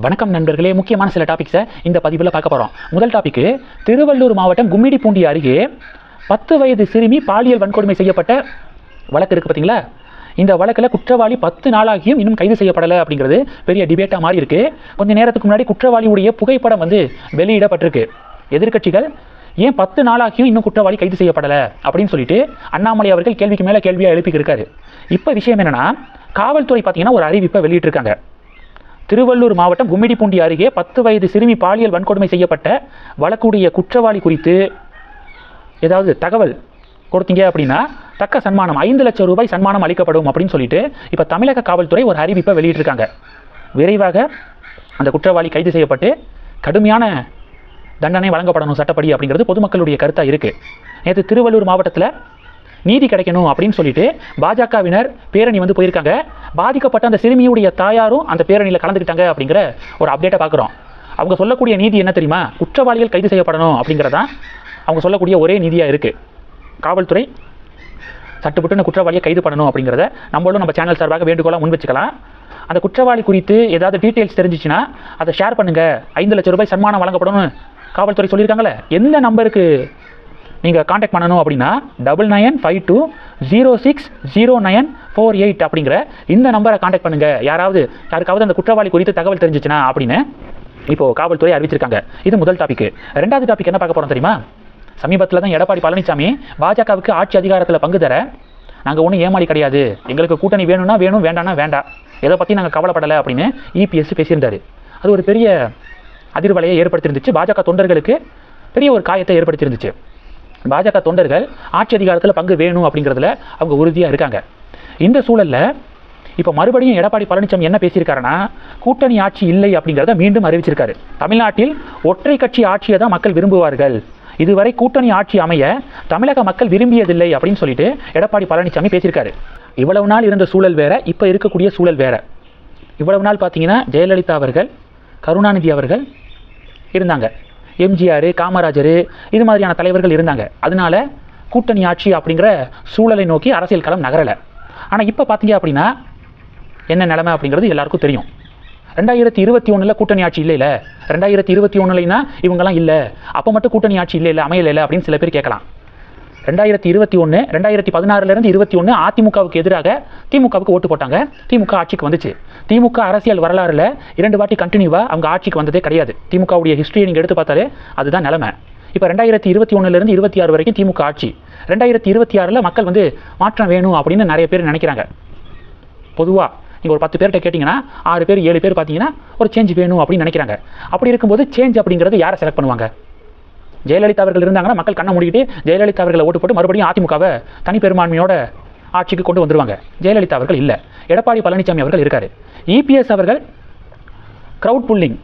வணக்கம் நண்பர்களே முக்கியமான சில டாபிக்ஸை இந்த பதிவில் பார்க்க போகிறோம் முதல் டாபிக்கு திருவள்ளூர் மாவட்டம் கும்மிடிப்பூண்டி அருகே பத்து வயது சிறுமி பாலியல் வன்கொடுமை செய்யப்பட்ட வழக்கு இருக்குது பார்த்தீங்களா இந்த வழக்கில் குற்றவாளி பத்து நாளாகியும் இன்னும் கைது செய்யப்படலை அப்படிங்கிறது பெரிய டிபேட்டாக மாறி இருக்கு. கொஞ்ச நேரத்துக்கு முன்னாடி குற்றவாளியுடைய புகைப்படம் வந்து வெளியிடப்பட்டிருக்கு. எதிர்க்கட்சிகள் ஏன் பத்து நாளாகியும் இன்னும் குற்றவாளி கைது செய்யப்படலை அப்படின்னு சொல்லிட்டு அண்ணாமலை அவர்கள் கேள்விக்கு மேலே கேள்வியாக எழுப்பிக்கிருக்காரு. இப்போ விஷயம் என்னென்னா காவல்துறை பார்த்தீங்கன்னா ஒரு அறிவிப்பை வெளியிட்டிருக்காங்க. திருவள்ளூர் மாவட்டம் கும்மிடிப்பூண்டி அருகே பத்து வயது சிறுமி பாலியல் வன்கொடுமை செய்யப்பட்ட வழக்குடைய குற்றவாளி குறித்து ஏதாவது தகவல் கொடுத்தீங்க அப்படின்னா தக்க சன்மானம் ஐந்து லட்சம் ரூபாய் சன்மானம் அளிக்கப்படும் அப்படின்னு சொல்லிட்டு இப்போ தமிழக காவல்துறை ஒரு அறிவிப்பை வெளியிட்டிருக்காங்க. விரைவாக அந்த குற்றவாளி கைது செய்யப்பட்டு கடுமையான தண்டனை வழங்கப்படணும் சட்டப்படி அப்படிங்கிறது பொதுமக்களுடைய கருத்தாக இருக்குது நேற்று திருவள்ளூர் மாவட்டத்தில் நீதி கிடைக்கணும் அப்படின்னு சொல்லிட்டு பாஜகவினர் பேரணி வந்து போயிருக்காங்க. பாதிக்கப்பட்ட அந்த சிறுமியுடைய தாயாரும் அந்த பேரணியில் கலந்துக்கிட்டாங்க அப்படிங்கிற ஒரு அப்டேட்டை பார்க்குறோம். அவங்க சொல்லக்கூடிய நீதி என்ன தெரியுமா? குற்றவாளிகள் கைது செய்யப்படணும் அப்படிங்கிறதான் அவங்க சொல்லக்கூடிய ஒரே நீதியாக இருக்குது காவல்துறை சட்டுப்புட்டுன்னு குற்றவாளியை கைது பண்ணணும் அப்படிங்கிறத நம்மளும் நம்ம சேனல் சார்பாக வேண்டுகோளாக முன் வச்சுக்கலாம். அந்த குற்றவாளி குறித்து ஏதாவது டீட்டெயில்ஸ் தெரிஞ்சிச்சுன்னா அதை ஷேர் பண்ணுங்கள் ஐந்து லட்சம் ரூபாய் சன்மானம் வழங்கப்படணும்னு காவல்துறை சொல்லியிருக்காங்களே எந்த நம்பருக்கு நீங்கள் காண்டாக்ட் பண்ணணும் அப்படின்னா double nine five two zero six zero nine four eight அப்படிங்கிற இந்த நம்பரை காண்டாக்ட் பண்ணுங்கள் யாராவது யாருக்காவது அந்த குற்றவாளி குறித்து தகவல் தெரிஞ்சிச்சுன்னா அப்படின்னு இப்போது காவல்துறை அறிவிச்சிருக்காங்க. இது முதல் டாபிக் ரெண்டாவது டாபிக் என்ன பார்க்க போகிறோம் தெரியுமா? சமீபத்தில் தான் எடப்பாடி பழனிசாமி பாஜகவுக்கு ஆட்சி அதிகாரத்தில் பங்கு தர நாங்கள் ஒன்றும் ஏமாளி கிடையாது. எங்களுக்கு கூட்டணி வேணும்னா வேணும் வேண்டாம்னா வேண்டாம். எதை பற்றி நாங்கள் கவலைப்படலை அப்படின்னு இபிஎஸ் பேசியிருந்தார். அது ஒரு பெரிய அதிர்வலையை ஏற்படுத்தியிருந்துச்சு. பாஜக தொண்டர்களுக்கு பெரிய ஒரு காயத்தை ஏற்படுத்தியிருந்துச்சு. பாஜக தொண்டர்கள் ஆட்சி அதிகாரத்தில் பங்கு வேணும் அப்படிங்கிறதுல அவங்க உறுதியாக இருக்காங்க. இந்த சூழலில் இப்போ மறுபடியும் எடப்பாடி பழனிசாமி என்ன பேசியிருக்காருன்னா கூட்டணி ஆட்சி இல்லை அப்படிங்கிறத மீண்டும் அறிவிச்சிருக்காரு. தமிழ்நாட்டில் ஒற்றை கட்சி ஆட்சியை தான் மக்கள் விரும்புவார்கள். இதுவரை கூட்டணி ஆட்சி அமைய தமிழக மக்கள் விரும்பியதில்லை அப்படின்னு சொல்லிட்டு எடப்பாடி பழனிசாமி பேசியிருக்காரு. இவ்வளவு நாள் இருந்த சூழல் வேற இப்போ இருக்கக்கூடிய சூழல் வேற. இவ்வளவு நாள் பார்த்தீங்கன்னா ஜெயலலிதா அவர்கள் கருணாநிதி அவர்கள் இருந்தாங்க. எம்ஜிஆர் காமராஜர் இது மாதிரியான தலைவர்கள் இருந்தாங்க. அதனால கூட்டணி ஆட்சி அப்படிங்கிற சூழலை நோக்கி அரசியல் களம் நகரலை. ஆனால் இப்போ பார்த்தீங்க அப்படின்னா என்ன நிலைமை அப்படிங்கிறது எல்லாருக்கும் தெரியும். ரெண்டாயிரத்தி இருபத்தி ஒன்றில் கூட்டணி ஆட்சி இல்லைல்ல ரெண்டாயிரத்தி இருபத்தி ஒன்றுலைனா இவங்கெல்லாம் இல்லை. அப்போ மட்டும் கூட்டணி ஆட்சி இல்லை இல்லை அமையல அப்படின்னு சில பேர் கேட்கலாம். ரெண்டாயிரத்தி இருபத்தி ஒன்று ரெண்டாயிரத்தி பதினாறுலேருந்து இருபத்தி ஒன்று அதிமுகவுக்கு எதிராக திமுகவுக்கு ஓட்டு போட்டாங்க. திமுக ஆட்சிக்கு வந்துச்சு. திமுக அரசியல் வரலாறுல இரண்டு வாட்டி கண்டினியூவாக அவங்க ஆட்சிக்கு வந்ததே கிடையாது. திமுகவுடைய ஹிஸ்ட்ரியை நீங்கள் எடுத்து பார்த்தாலே அதுதான் நிலமை. இப்போ ரெண்டாயிரத்தி இருபத்தி ஒன்றுலேருந்து இருபத்தி ஆறு வரைக்கும் திமுக ஆட்சி. ரெண்டாயிரத்தி இருபத்தி ஆறில் மக்கள் வந்து மாற்றம் வேணும் அப்படின்னு நிறைய பேர் நினைக்கிறாங்க. பொதுவாக நீங்கள் ஒரு பத்து பேர்கிட்ட கேட்டிங்கன்னா ஆறு பேர் ஏழு பேர் பார்த்தீங்கன்னா ஒரு சேஞ்ச் வேணும் அப்படின்னு நினைக்கிறாங்க. அப்படி இருக்கும்போது சேஞ்ச் அப்படிங்கிறது யாரை செலக்ட் பண்ணுவாங்க? ஜெயலலிதா அவர்கள் இருந்தாங்கன்னா மக்கள் கண்ணை மூடிக்கிட்டு ஜெயலலிதா அவர்களை ஓட்டு போட்டு மறுபடியும் அதிமுகவை தனிப்பெரும்பான்மையோட ஆட்சிக்கு கொண்டு வந்துருவாங்க. ஜெயலலிதா அவர்கள் இல்லை. எடப்பாடி பழனிசாமி அவர்கள் இருக்கார். இபிஎஸ் அவர்கள் க்ரௌட் புல்லிங்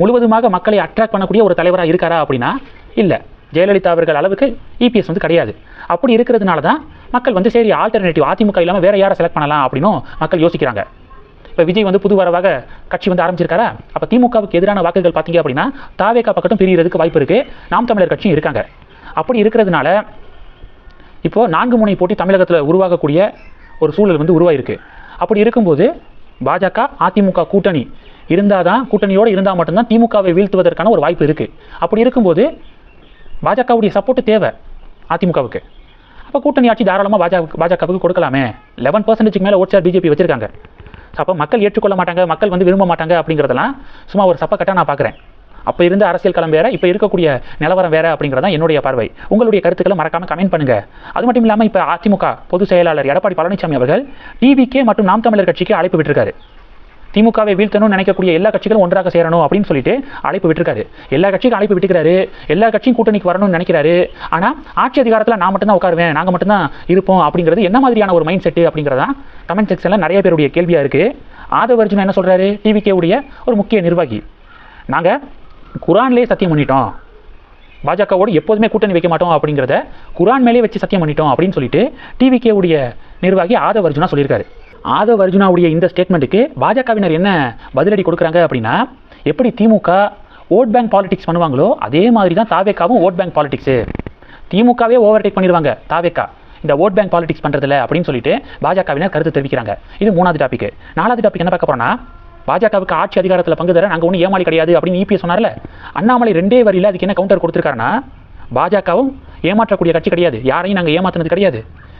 முழுவதுமாக மக்களை அட்ராக்ட் பண்ணக்கூடிய ஒரு தலைவராக இருக்காரா அப்படின்னா இல்லை. ஜெயலலிதா அவர்கள் அளவுக்கு இபிஎஸ் வந்து கிடையாது. அப்படி இருக்கிறதுனால தான் மக்கள் வந்து சரி ஆல்டர்னேட்டிவ் அதிமுக இல்லாமல் வேறு யாரை செலக்ட் பண்ணலாம் அப்படின்னும் மக்கள் யோசிக்கிறாங்க. இப்போ விஜய் வந்து புது வரவாக கட்சி வந்து ஆரம்பிச்சிருக்காரா? அப்போ திமுகவுக்கு எதிரான வாக்குகள் பார்த்தீங்க அப்படின்னா தாவேக்கா பக்கத்தும் பிரிகிறதுக்கு வாய்ப்பு இருக்குது நாம் தமிழர் கட்சியும் இருக்காங்க. அப்படி இருக்கிறதுனால இப்போது நான்கு முனை போட்டி தமிழகத்தில் உருவாகக்கூடிய ஒரு சூழல் வந்து உருவாயிருக்கு. அப்படி இருக்கும்போது பாஜக அதிமுக கூட்டணி இருந்தால் தான் கூட்டணியோடு இருந்தால் மட்டும்தான் திமுகவை வீழ்த்துவதற்கான ஒரு வாய்ப்பு இருக்குது அப்படி இருக்கும்போது பாஜகவுடைய சப்போர்ட்டு தேவை அதிமுகவுக்கு. அப்போ கூட்டணி ஆட்சி தாராளமாக பாஜக பாஜகவுக்கு கொடுக்கலாமே. லெவன் பர்சன்டேஜ்க்கு மேலே ஓட்சார் பிஜேபி வச்சுருக்காங்க. அப்போ மக்கள் ஏற்றுக்கொள்ள மாட்டாங்க மக்கள் வந்து விரும்ப மாட்டாங்க அப்படிங்கிறதெல்லாம் சும்மா ஒரு சப்பக்கட்டாக நான் பார்க்குறேன் அப்போ இருந்த அரசியல் களம் வேற இப்போ இருக்கக்கூடிய நிலவரம் வேற அப்படிங்கிறதான் என்னுடைய பார்வை. உங்களுடைய கருத்துக்களை மறக்காமல் கமெண்ட் பண்ணுங்க. அது மட்டும் இல்லாமல் இப்போ அதிமுக பொதுச் செயலாளர் எடப்பாடி பழனிசாமி அவர்கள் டிவிக்கே மற்றும் நாம் தமிழர் கட்சிக்கு அழைப்பு விட்டிருக்காரு. திமுகவை வீழ்த்தணும்னு நினைக்கக்கூடிய எல்லா கட்சிகளும் ஒன்றாக சேரணும் அப்படின்னு சொல்லிட்டு அழைப்பு விட்டுருக்காரு. எல்லா கட்சிக்கும் அழைப்பு விட்டுக்கிறாரு. எல்லா கட்சியும் கூட்டணிக்கு வரணும்னு நினைக்கிறாரு. ஆனால் ஆட்சி அதிகாரத்தில் நான் மட்டும்தான் உட்காருவேன். நாங்கள் மட்டும்தான் இருப்போம் அப்படிங்கிறது என்ன மாதிரியான ஒரு மைண்ட் செட்டு அப்படிங்கிறதா கமெண்ட் செக்ஷனில் நிறைய பேருடைய கேள்வியாக இருக்குது ஆதவ அர்ஜுனா என்ன சொல்கிறாரு டிவிகே உடைய ஒரு முக்கிய நிர்வாகி. நாங்கள் குரான்லேயே சத்தியம் பண்ணிட்டோம். பாஜகவோடு எப்போதுமே கூட்டணி வைக்க மாட்டோம் அப்படிங்கிறத குரான் மேலே வச்சு சத்தியம் பண்ணிட்டோம் அப்படின்னு சொல்லிட்டு டிவிகே உடைய நிர்வாகி ஆதவ அர்ஜுனா சொல்லியிருக்காரு. ஆதவ அர்ஜுனாவுடைய இந்த ஸ்டேட்மெண்ட்டுக்கு பாஜகவினர் என்ன பதிலடி கொடுக்குறாங்க அப்படின்னா எப்படி திமுக ஓட் பேங்க் பாலிடிக்ஸ் பண்ணுவாங்களோ அதே மாதிரி தான் தாவேக்காவும் ஓட் பேங்க் பாலிடிக்ஸு திமுகவே ஓவர்டேக் பண்ணிடுவாங்க தாவேக்கா. இந்த ஓட் பேங்க் பாலிடிக்ஸ் பண்ணுறதில்ல அப்படின்னு சொல்லிட்டு பாஜகவினர் கருத்து தெரிவிக்கிறாங்க. இது மூணாவது டாபிக் நாலாவது டாபிக் என்ன பார்க்க போறோம்னா பாஜகவுக்கு ஆட்சி அதிகாரத்தில் பங்கு தர நாங்கள் ஒன்றும் ஏமாளி கிடையாது அப்படின்னு இபிஎஸ் சொன்னார்ல. அண்ணாமலை ரெண்டே வரியில் அதுக்கு என்ன கவுண்டர் கொடுத்துருக்காருன்னா பாஜகவும் ஏமாற்றக்கூடிய கட்சி கிடையாது. யாரையும் நாங்கள் ஏமாத்துனது கிடையாது.